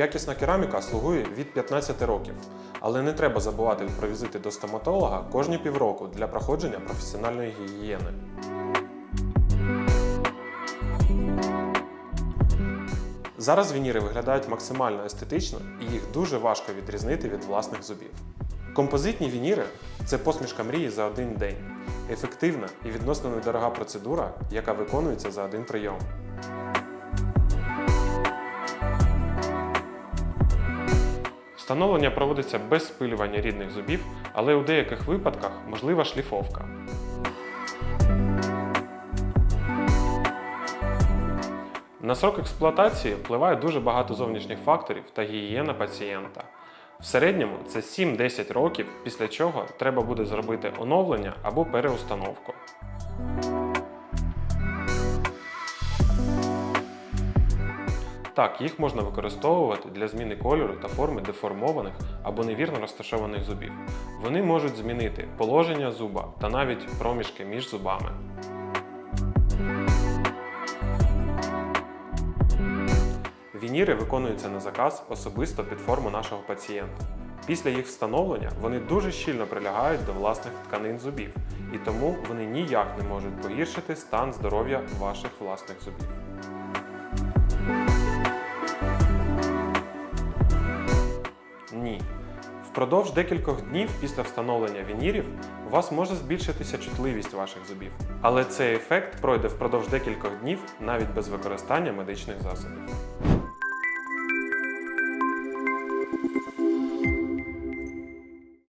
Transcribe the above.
Якісна кераміка слугує від 15 років, але не треба забувати про візити до стоматолога кожні півроку для проходження професіональної гігієни. Зараз вініри виглядають максимально естетично і їх дуже важко відрізнити від власних зубів. Композитні вініри це посмішка мрії за один день, ефективна і відносно недорога процедура, яка виконується за один прийом. Встановлення проводиться без спилювання рідних зубів, але у деяких випадках можлива шліфовка. На срок експлуатації впливає дуже багато зовнішніх факторів та гігієна пацієнта. В середньому це 7-10 років, після чого треба буде зробити оновлення або переустановку. Так, їх можна використовувати для зміни кольору та форми деформованих або невірно розташованих зубів. Вони можуть змінити положення зуба та навіть проміжки між зубами. Вініри виконуються на заказ особисто під форму нашого пацієнта. Після їх встановлення вони дуже щільно прилягають до власних тканин зубів, і тому вони ніяк не можуть погіршити стан здоров'я ваших власних зубів. Ні. Впродовж декількох днів після встановлення вінірів у вас може збільшитися чутливість ваших зубів. Але цей ефект пройде впродовж декількох днів навіть без використання медичних засобів.